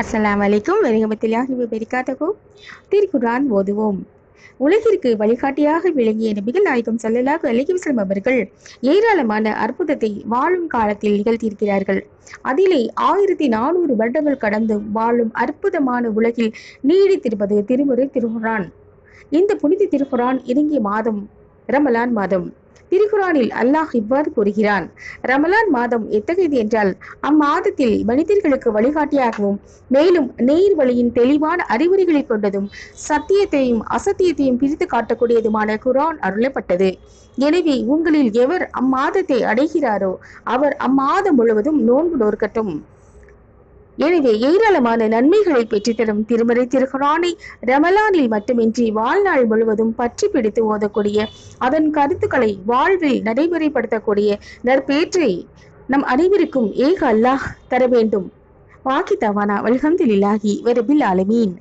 அஸ்லாம் வலைக்கும் வெறுகமத்திலாகி பெரிக்காத்தகோ திருக்குரான் ஓதுவோம். உலகிற்கு வழிகாட்டியாக விளங்கிய நபிகள் நாயகம் செல்லலாக அலைஹி வஸல்லம் அவர்கள் ஏராளமான அற்புதத்தை வாழும் காலத்தில் நிகழ்த்தியிருக்கிறார்கள். அதிலே ஆயிரத்தி நானூறு வருடங்கள் கடந்து வாழும் அற்புதமான உலகில் நீடித்திருப்பது திருமுறை திருகுரான் இந்த புனித திருகுரான் இறங்கிய மாதம் ரமலான் மாதம். திருக்குறானில் அல்லாஹ் இவ்வாறு கூறுகிறான். ரமலான் மாதம் எத்தகையது என்றால் அம்மாதத்தில் மனிதர்களுக்கு வழிகாட்டியாகவும் மேலும் நேர் வழியின் தெளிவான அறிவுரைகளை கொண்டதும் சத்தியத்தையும் அசத்தியத்தையும் பிரித்து காட்டக்கூடியதுமான குரான் அருளப்பட்டது. எனவே உங்களில் எவர் அம்மாதத்தை அடைகிறாரோ அவர் அம்மாதம் முழுவதும் நோன்பு நோர்க்கட்டும் எனவே ஏராளமான நன்மைகளை பெற்றுத்தரும் திருமறை திருக்குரானை ரமலானில் மட்டுமின்றி வாழ்நாள் முழுவதும் பற்றி பிடித்து ஓதக்கூடிய அதன் கருத்துக்களை வாழ்வில் நடைமுறைப்படுத்தக்கூடிய நற்பேற்றை நம் அனைவருக்கும் ஏக அல்லாஹ் தர வேண்டும். வாக்கி தவானா வல்ஹம்துலில்லாஹி வரபில் ஆலமீன்.